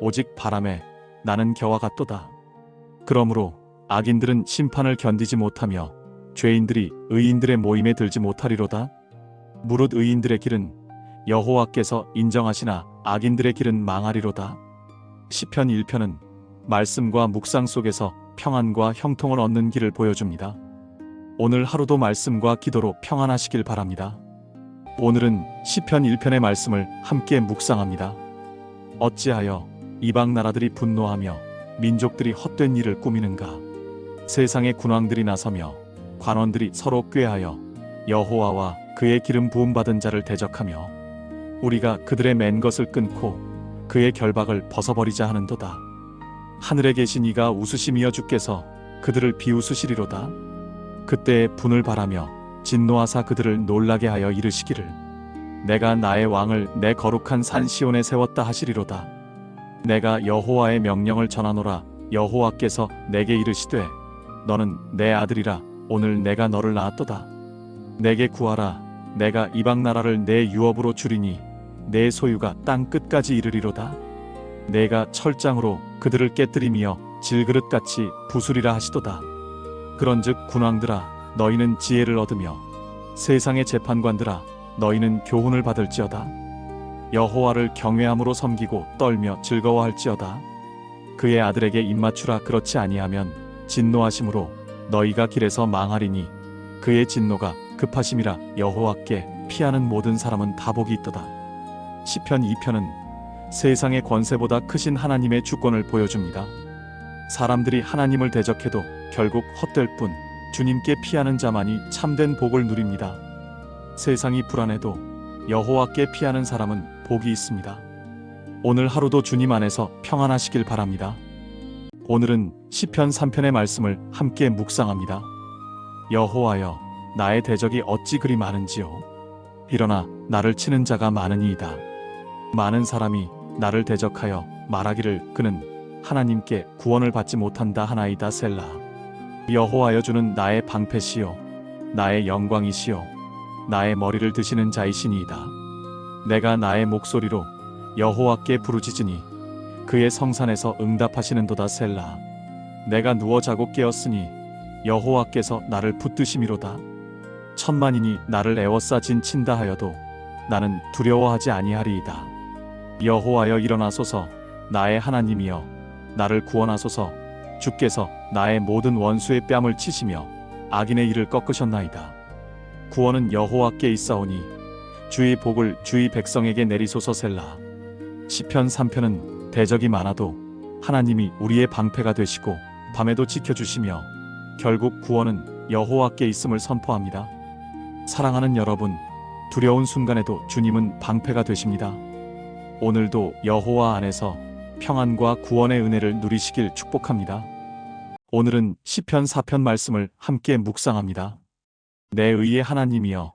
오직 바람에 나는 겨와 같도다. 그러므로 악인들은 심판을 견디지 못하며 죄인들이 의인들의 모임에 들지 못하리로다. 무릇 의인들의 길은 여호와께서 인정하시나 악인들의 길은 망하리로다. 시편 1편은 말씀과 묵상 속에서 평안과 형통을 얻는 길을 보여줍니다. 오늘 하루도 말씀과 기도로 평안하시길 바랍니다. 오늘은 시편 1편의 말씀을 함께 묵상합니다. 어찌하여 이방 나라들이 분노하며 민족들이 헛된 일을 꾸미는가? 세상의 군왕들이 나서며 관원들이 서로 꾀하여 여호와와 그의 기름 부음 받은 자를 대적하며 우리가 그들의 맨 것을 끊고 그의 결박을 벗어버리자 하는도다. 하늘에 계신 이가 웃으심이여 주께서 그들을 비웃으시리로다. 그때에 분을 바라며 진노하사 그들을 놀라게 하여 이르시기를 내가 나의 왕을 내 거룩한 산 시온에 세웠다 하시리로다. 내가 여호와의 명령을 전하노라 여호와께서 내게 이르시되 너는 내 아들이라 오늘 내가 너를 낳았도다. 내게 구하라 내가 이방 나라를 내 유업으로 주리니 내 소유가 땅 끝까지 이르리로다. 내가 철장으로 그들을 깨뜨리며 질그릇같이 부수리라 하시도다. 그런즉 군왕들아 너희는 지혜를 얻으며 세상의 재판관들아 너희는 교훈을 받을지어다. 여호와를 경외함으로 섬기고 떨며 즐거워할지어다. 그의 아들에게 입맞추라 그렇지 아니하면 진노하심으로 너희가 길에서 망하리니 그의 진노가 급하심이라 여호와께 피하는 모든 사람은 다 복이 있도다. 시편 2편은 세상의 권세보다 크신 하나님의 주권을 보여줍니다. 사람들이 하나님을 대적해도 결국 헛될 뿐 주님께 피하는 자만이 참된 복을 누립니다. 세상이 불안해도 여호와께 피하는 사람은 복이 있습니다. 오늘 하루도 주님 안에서 평안하시길 바랍니다. 오늘은 시편 3편의 말씀을 함께 묵상합니다. 여호와여 나의 대적이 어찌 그리 많은지요 일어나 나를 치는 자가 많으니이다. 많은 사람이 나를 대적하여 말하기를 그는 하나님께 구원을 받지 못한다 하나이다 셀라. 여호와여 주는 나의 방패시요 나의 영광이시요 나의 머리를 드시는 자이시니이다. 내가 나의 목소리로 여호와께 부르짖으니 그의 성산에서 응답하시는도다 셀라. 내가 누워 자고 깨었으니 여호와께서 나를 붙드심이로다. 천만인이 나를 애워싸 진 친다 하여도 나는 두려워하지 아니하리이다. 여호와여 일어나소서 나의 하나님이여 나를 구원하소서 주께서 나의 모든 원수의 뺨을 치시며 악인의 일을 꺾으셨나이다. 구원은 여호와께 있사오니 주의 복을 주의 백성에게 내리소서 셀라. 시편 3편은 대적이 많아도 하나님이 우리의 방패가 되시고 밤에도 지켜주시며 결국 구원은 여호와께 있음을 선포합니다. 사랑하는 여러분, 두려운 순간에도 주님은 방패가 되십니다. 오늘도 여호와 안에서 평안과 구원의 은혜를 누리시길 축복합니다. 오늘은 시편 4편 말씀을 함께 묵상합니다. 내 의의 하나님이여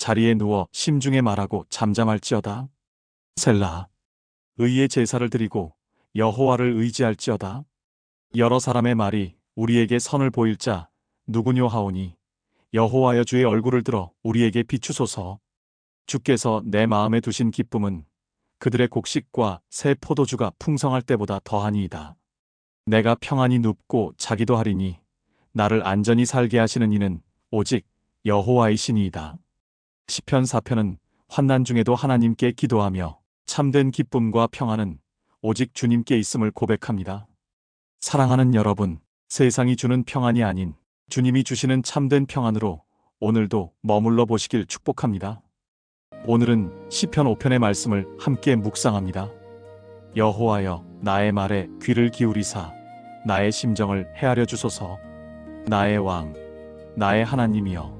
자리에 누워 심중에 말하고 잠잠할지어다. 셀라. 의의 제사를 드리고 여호와를 의지할지어다. 여러 사람의 말이 우리에게 선을 보일 자 누구뇨 하오니 여호와여 주의 얼굴을 들어 우리에게 비추소서. 주께서 내 마음에 두신 기쁨은 그들의 곡식과 새 포도주가 풍성할 때보다 더하니이다. 내가 평안히 눕고 자기도 하리니 나를 안전히 살게 하시는 이는 오직 여호와이시니이다. 시편 4편은 환난 중에도 하나님께 기도하며 참된 기쁨과 평안은 오직 주님께 있음을 고백합니다. 사랑하는 여러분, 세상이 주는 평안이 아닌 주님이 주시는 참된 평안으로 오늘도 머물러 보시길 축복합니다. 오늘은 시편 5편의 말씀을 함께 묵상합니다. 여호와여 나의 말에 귀를 기울이사 나의 심정을 헤아려 주소서 나의 왕 나의 하나님이여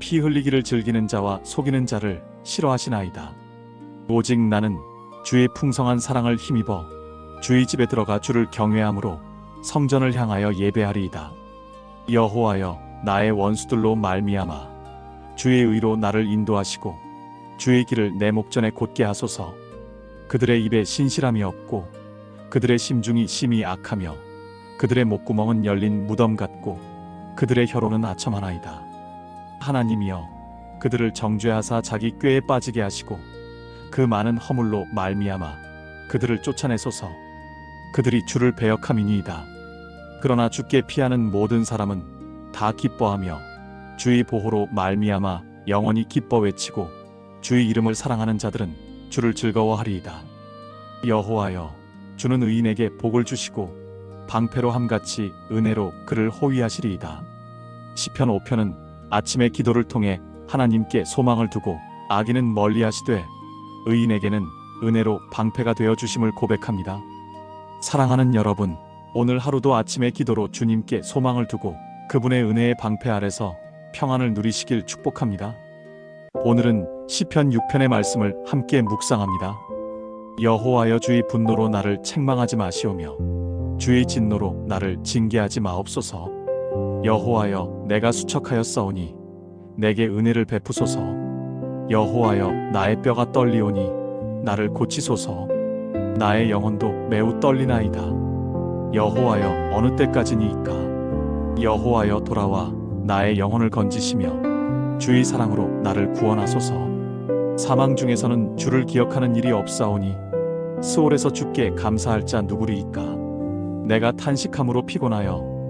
피 흘리기를 즐기는 자와 속이는 자를 싫어하시나이다. 오직 나는 주의 풍성한 사랑을 힘입어 주의 집에 들어가 주를 경외함으로 성전을 향하여 예배하리이다. 여호와여 나의 원수들로 말미암아 주의 의로 나를 인도하시고 주의 길을 내 목전에 곧게 하소서. 그들의 입에 신실함이 없고 그들의 심중이 심히 악하며 그들의 목구멍은 열린 무덤 같고 그들의 혀로는 아첨하나이다. 하나님이여 그들을 정죄하사 자기 꾀에 빠지게 하시고 그 많은 허물로 말미암아 그들을 쫓아내소서. 그들이 주를 배역함이니이다. 그러나 주께 피하는 모든 사람은 다 기뻐하며 주의 보호로 말미암아 영원히 기뻐 외치고 주의 이름을 사랑하는 자들은 주를 즐거워하리이다. 여호와여 주는 의인에게 복을 주시고 방패로 함같이 은혜로 그를 호위하시리이다. 시편 5편은 아침의 기도를 통해 하나님께 소망을 두고 악인은 멀리 하시되 의인에게는 은혜로 방패가 되어 주심을 고백합니다. 사랑하는 여러분, 오늘 하루도 아침의 기도로 주님께 소망을 두고 그분의 은혜의 방패 아래서 평안을 누리시길 축복합니다. 오늘은 시편 6편의 말씀을 함께 묵상합니다. 여호와여 주의 분노로 나를 책망하지 마시오며 주의 진노로 나를 징계하지 마옵소서. 여호와여 내가 수척하였사오니 내게 은혜를 베푸소서. 여호와여 나의 뼈가 떨리오니 나를 고치소서. 나의 영혼도 매우 떨리나이다. 여호와여 어느 때까지니이까 여호와여 돌아와 나의 영혼을 건지시며 주의 사랑으로 나를 구원하소서. 사망 중에서는 주를 기억하는 일이 없사오니 수월에서 주께 감사할 자 누구리이까 내가 탄식함으로 피곤하여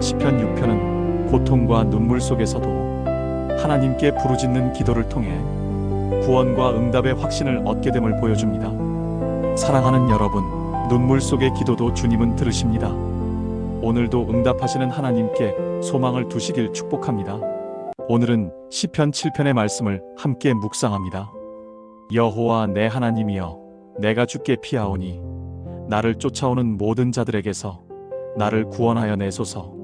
시편 6편은 고통과 눈물 속에서도 하나님께 부르짖는 기도를 통해 구원과 응답의 확신을 얻게 됨을 보여줍니다. 사랑하는 여러분, 눈물 속의 기도도 주님은 들으십니다. 오늘도 응답하시는 하나님께 소망을 두시길 축복합니다. 오늘은 시편 7편의 말씀을 함께 묵상합니다. 여호와 내 하나님이여 내가 주께 피하오니 나를 쫓아오는 모든 자들에게서 나를 구원하여 내소서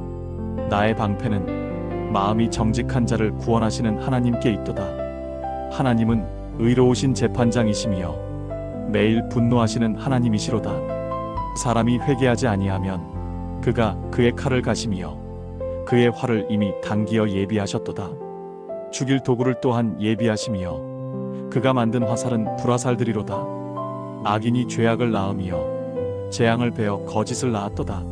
나의 방패는 마음이 정직한 자를 구원하시는 하나님께 있도다. 하나님은 의로우신 재판장이시며 매일 분노하시는 하나님이시로다. 사람이 회개하지 아니하면 그가 그의 칼을 가시며 그의 활을 이미 당기어 예비하셨도다. 죽일 도구를 또한 예비하시며 그가 만든 화살은 불화살들이로다. 악인이 죄악을 낳으며 재앙을 베어 거짓을 낳았도다.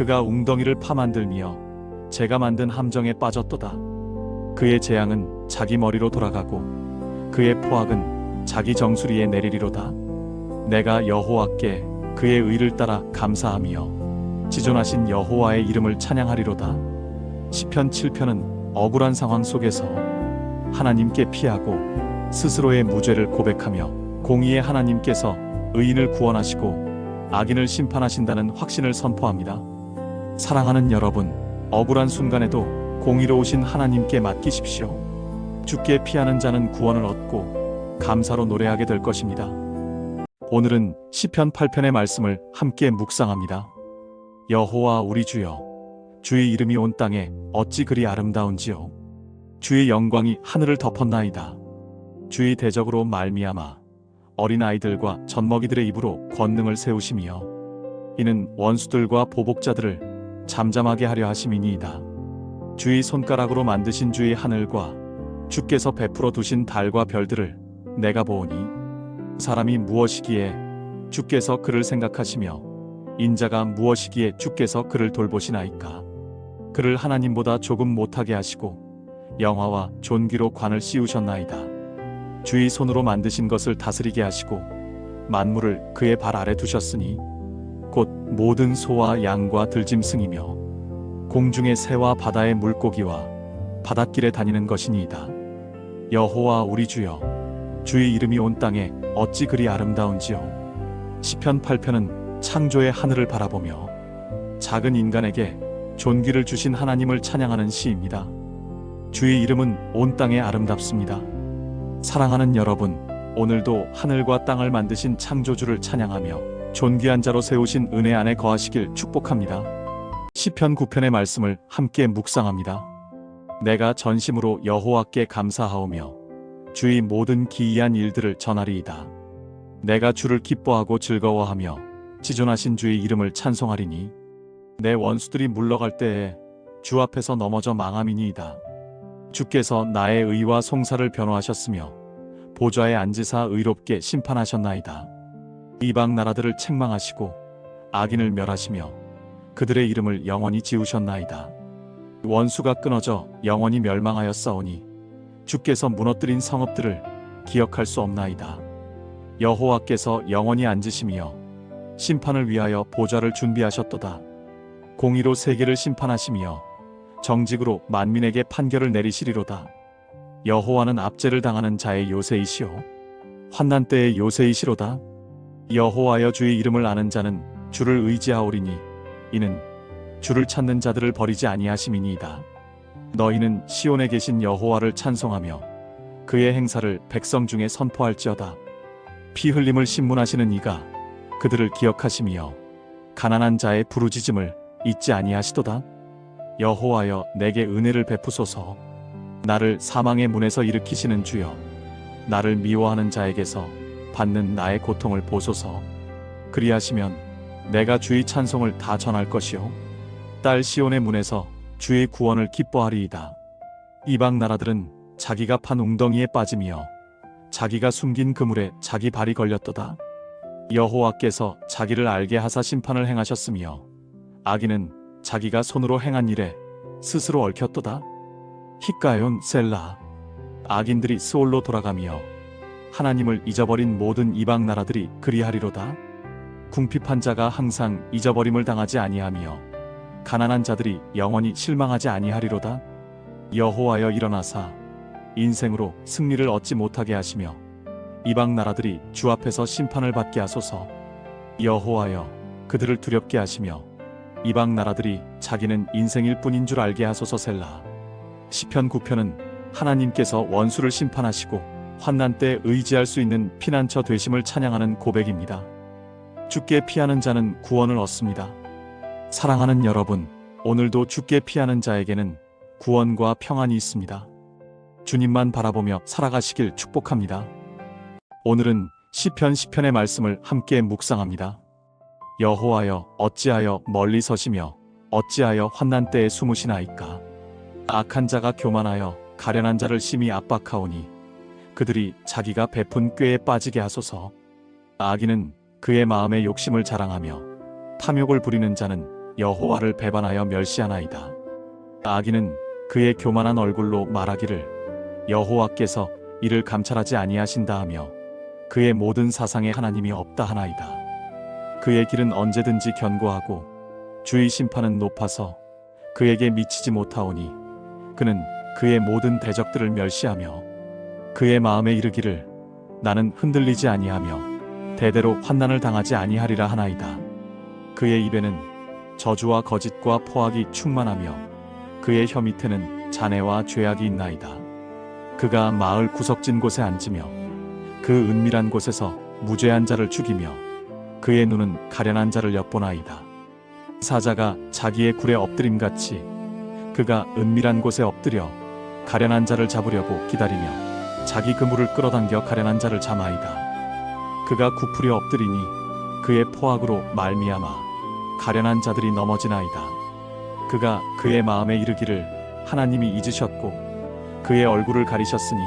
그가 웅덩이를 파만들며 제가 만든 함정에 빠졌도다. 그의 재앙은 자기 머리로 돌아가고 그의 포악은 자기 정수리에 내리리로다. 내가 여호와께 그의 의를 따라 감사하며 지존하신 여호와의 이름을 찬양하리로다. 시편 7편은 억울한 상황 속에서 하나님께 피하고 스스로의 무죄를 고백하며 공의의 하나님께서 의인을 구원하시고 악인을 심판하신다는 확신을 선포합니다. 사랑하는 여러분, 억울한 순간에도 공의로우신 하나님께 맡기십시오. 죽게 피하는 자는 구원을 얻고 감사로 노래하게 될 것입니다. 오늘은 시편 8편의 말씀을 함께 묵상합니다. 여호와 우리 주여 주의 이름이 온 땅에 어찌 그리 아름다운지요 주의 영광이 하늘을 덮었나이다. 주의 대적으로 말미암아 어린 아이들과 젖먹이들의 입으로 권능을 세우시며 이는 원수들과 보복자들을 잠잠하게 하려 하심이니이다. 주의 손가락으로 만드신 주의 하늘과 주께서 베풀어 두신 달과 별들을 내가 보오니 사람이 무엇이기에 주께서 그를 생각하시며 인자가 무엇이기에 주께서 그를 돌보시나이까 그를 하나님보다 조금 못하게 하시고 영화와 존귀로 관을 씌우셨나이다 주의 손으로 만드신 것을 다스리게 하시고 만물을 그의 발 아래 두셨으니 곧 모든 소와 양과 들짐승이며 공중의 새와 바다의 물고기와 바닷길에 다니는 것이니이다 여호와 우리 주여 주의 이름이 온 땅에 어찌 그리 아름다운지요. 시편 8편은 창조의 하늘을 바라보며 작은 인간에게 존귀를 주신 하나님을 찬양하는 시입니다. 주의 이름은 온 땅에 아름답습니다. 사랑하는 여러분, 오늘도 하늘과 땅을 만드신 창조주를 찬양하며 존귀한 자로 세우신 은혜 안에 거하시길 축복합니다. 시편 9편의 말씀을 함께 묵상합니다. 내가 전심으로 여호와께 감사하오며 주의 모든 기이한 일들을 전하리이다. 내가 주를 기뻐하고 즐거워하며 지존하신 주의 이름을 찬송하리니 내 원수들이 물러갈 때에 주 앞에서 넘어져 망함이니이다. 주께서 나의 의와 송사를 변호하셨으며 보좌에 앉으사 의롭게 심판하셨나이다. 이방 나라들을 책망하시고 악인을 멸하시며 그들의 이름을 영원히 지우셨나이다. 원수가 끊어져 영원히 멸망하였사오니 주께서 무너뜨린 성읍들을 기억할 수 없나이다. 여호와께서 영원히 앉으시며 심판을 위하여 보좌를 준비하셨도다. 공의로 세계를 심판하시며 정직으로 만민에게 판결을 내리시리로다. 여호와는 압제를 당하는 자의 요새이시오. 환난 때의 요새이시로다. 여호와여 주의 이름을 아는 자는 주를 의지하오리니 이는 주를 찾는 자들을 버리지 아니하심이니이다. 너희는 시온에 계신 여호와를 찬송하며 그의 행사를 백성 중에 선포할지어다. 피 흘림을 신문하시는 이가 그들을 기억하시며 가난한 자의 부르짖음을 잊지 아니하시도다. 여호와여 내게 은혜를 베푸소서. 나를 사망의 문에서 일으키시는 주여. 나를 미워하는 자에게서 받는 나의 고통을 보소서. 그리하시면 내가 주의 찬송을 다 전할 것이요. 딸 시온의 문에서 주의 구원을 기뻐하리이다. 이방 나라들은 자기가 판 웅덩이에 빠지며 자기가 숨긴 그물에 자기 발이 걸렸도다. 여호와께서 자기를 알게 하사 심판을 행하셨으며 악인은 자기가 손으로 행한 일에 스스로 얽혔도다. 히가yon 셀라 악인들이 스올로 돌아가며 하나님을 잊어버린 모든 이방 나라들이 그리하리로다. 궁핍한 자가 항상 잊어버림을 당하지 아니하며 가난한 자들이 영원히 실망하지 아니하리로다. 여호와여 일어나사 인생으로 승리를 얻지 못하게 하시며 이방 나라들이 주 앞에서 심판을 받게 하소서. 여호와여 그들을 두렵게 하시며 이방 나라들이 자기는 인생일 뿐인 줄 알게 하소서 셀라. 시편 9편은 하나님께서 원수를 심판하시고 환난 때 의지할 수 있는 피난처 되심을 찬양하는 고백입니다. 주께 피하는 자는 구원을 얻습니다. 사랑하는 여러분, 오늘도 주께 피하는 자에게는 구원과 평안이 있습니다. 주님만 바라보며 살아가시길 축복합니다. 오늘은 시편 시편의 말씀을 함께 묵상합니다. 여호와여 어찌하여 멀리 서시며 어찌하여 환난 때에 숨으시나이까 악한 자가 교만하여 가련한 자를 심히 압박하오니 그들이 자기가 베푼 꾀에 빠지게 하소서. 악인은 그의 마음의 욕심을 자랑하며 탐욕을 부리는 자는 여호와를 배반하여 멸시하나이다. 악인은 그의 교만한 얼굴로 말하기를 여호와께서 이를 감찰하지 아니하신다 하며 그의 모든 사상에 하나님이 없다 하나이다. 그의 길은 언제든지 견고하고 주의 심판은 높아서 그에게 미치지 못하오니 그는 그의 모든 대적들을 멸시하며 그의 마음에 이르기를 나는 흔들리지 아니하며 대대로 환난을 당하지 아니하리라 하나이다. 그의 입에는 저주와 거짓과 포악이 충만하며 그의 혀 밑에는 잔해와 죄악이 있나이다. 그가 마을 구석진 곳에 앉으며 그 은밀한 곳에서 무죄한 자를 죽이며 그의 눈은 가련한 자를 엿보나이다. 사자가 자기의 굴에 엎드림같이 그가 은밀한 곳에 엎드려 가련한 자를 잡으려고 기다리며 자기 그물을 끌어당겨 가련한 자를 잠아이다. 그가 구풀이 엎드리니 그의 포악으로 말미암아 가련한 자들이 넘어지나이다. 그가 그의 마음에 이르기를 하나님이 잊으셨고 그의 얼굴을 가리셨으니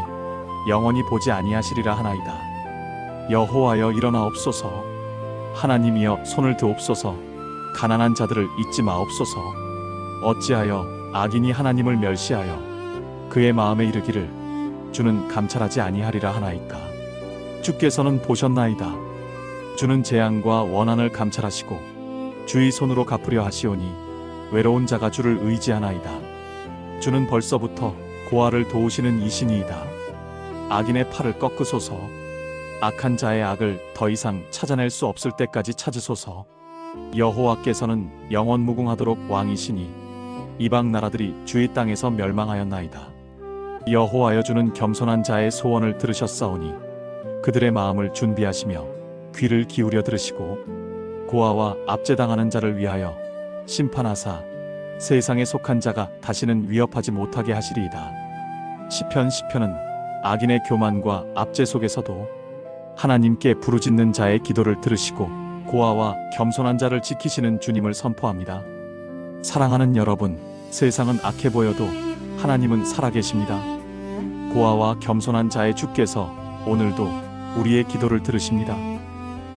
영원히 보지 아니하시리라 하나이다. 여호와여 일어나옵소서 하나님이여 손을 드옵소서 가난한 자들을 잊지 마옵소서 어찌하여 악인이 하나님을 멸시하여 그의 마음에 이르기를 주는 감찰하지 아니하리라 하나이까? 주께서는 보셨나이다. 주는 재앙과 원한을 감찰하시고 주의 손으로 갚으려 하시오니 외로운 자가 주를 의지하나이다. 주는 벌써부터 고아를 도우시는 이신이이다. 악인의 팔을 꺾으소서. 악한 자의 악을 더 이상 찾아낼 수 없을 때까지 찾으소서. 여호와께서는 영원 무궁하도록 왕이시니 이방 나라들이 주의 땅에서 멸망하였나이다. 여호와여 주는 겸손한 자의 소원을 들으셨사오니 그들의 마음을 준비하시며 귀를 기울여 들으시고 고아와 압제당하는 자를 위하여 심판하사 세상에 속한 자가 다시는 위협하지 못하게 하시리이다. 시편 시편은 악인의 교만과 압제 속에서도 하나님께 부르짖는 자의 기도를 들으시고 고아와 겸손한 자를 지키시는 주님을 선포합니다. 사랑하는 여러분, 세상은 악해 보여도 하나님은 살아계십니다. 고아와 겸손한 자의 주께서 오늘도 우리의 기도를 들으십니다.